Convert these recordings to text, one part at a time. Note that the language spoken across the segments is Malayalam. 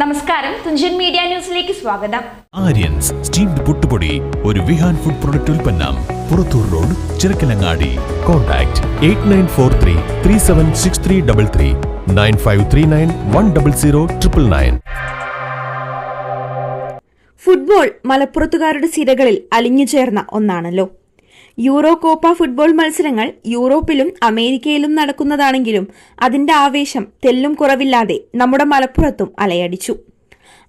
നമസ്കാരം. തുഞ്ചൻ മീഡിയ ന്യൂസിലേക്ക് സ്വാഗതം. ആര്യൻസ് സ്റ്റീംഡ് പുട്ടുപൊടി ഒരു വിഹാൻ ഫുഡ് പ്രൊഡക്റ്റ് ഉൽപ്പന്നം Purathur road Chirakkalangadi. Contact eight nine four three three seven six three double three nine five three nine one double zero triple nine. Football മലപ്പുറത്തുകാരുടെ സിരകളിൽ അലിഞ്ഞു ചേർന്ന ഒന്നാണല്ലോ. യൂറോ കോപ്പ ഫുട്ബോൾ മത്സരങ്ങൾ യൂറോപ്പിലും അമേരിക്കയിലും നടക്കുന്നതാണെങ്കിലും അതിന്റെ ആവേശം തെല്ലും കുറവില്ലാതെ നമ്മുടെ മലപ്പുറത്തും അലയടിച്ചു.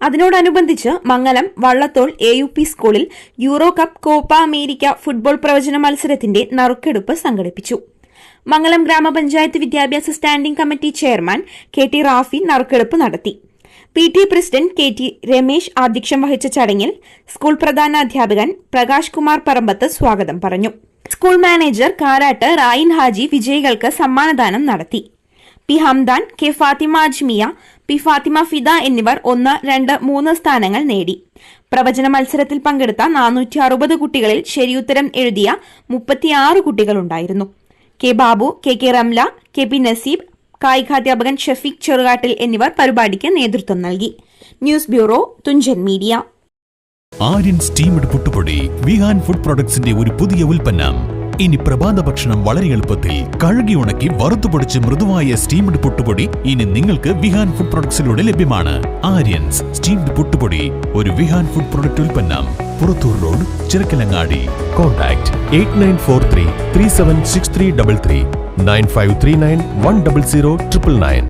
അതിനോടനുബന്ധിച്ച് Mangalam Vallathol A U P സ്കൂളിൽ Euro cup Copa America football പ്രവചന മത്സരത്തിന്റെ നറുക്കെടുപ്പ് സംഘടിപ്പിച്ചു. മംഗലം ഗ്രാമപഞ്ചായത്ത് വിദ്യാഭ്യാസ standing committee chairman K T Rafi നറുക്കെടുപ്പ് നടത്തി. P T president K T Ramesh അധ്യക്ഷം വഹിച്ച ചടങ്ങിൽ സ്കൂൾ പ്രധാനാധ്യാപകൻ പ്രകാശ് കുമാർ പറമ്പത്ത് സ്വാഗതം പറഞ്ഞു. സ്കൂൾ മാനേജർ കാരാട്ട് റായിൻ ഹാജി വിജയികൾക്ക് സമ്മാനദാനം നടത്തി. P Hamdan K Fathima Ajmiya P Fathima Fida എന്നിവർ ഒന്ന് രണ്ട് മൂന്ന് സ്ഥാനങ്ങൾ നേടി. പ്രവചന മത്സരത്തിൽ പങ്കെടുത്ത നാനൂറ്റി അറുപത് കുട്ടികളിൽ ശരിയുത്തരം എഴുതിയ മുപ്പത്തിയാറ് കുട്ടികളുണ്ടായിരുന്നു. K Babu K K Ramla K P Naseeb കായികാധ്യാപകൻ Shafeeq Cherukattil എന്നിവർ പരിപാടിക്ക് നേതൃത്വം നൽകി. News bureau Thunchan media. Aryan steamed പുട്ടുപൊടി വിഹാൻ ഫുഡ് പ്രൊഡക്ട്സിന്റെ ഒരു പുതിയ ഉൽപ്പന്നം. ഇനി പ്രഭാത ഭക്ഷണം വളരെ എളുപ്പത്തിൽ കഴുകി ഉണക്കി വറുത്തുപൊടിച്ച് മൃദുവായ സ്റ്റീംഡ് പുട്ടുപൊടി ഇനി നിങ്ങൾക്ക് വിഹാൻ ഫുഡ് പ്രൊഡക്ട്സിലൂടെ ലഭ്യമാണ്. ആര്യൻസ് സ്റ്റീംഡ് പുട്ടുപൊടി ഒരു വിഹാൻ ഫുഡ് പ്രൊഡക്റ്റ് ഉൽപ്പന്നം. Purathur road Chirakkalangadi. Contact eight nine four three three seven six three double three nine five three nine one double zero triple nine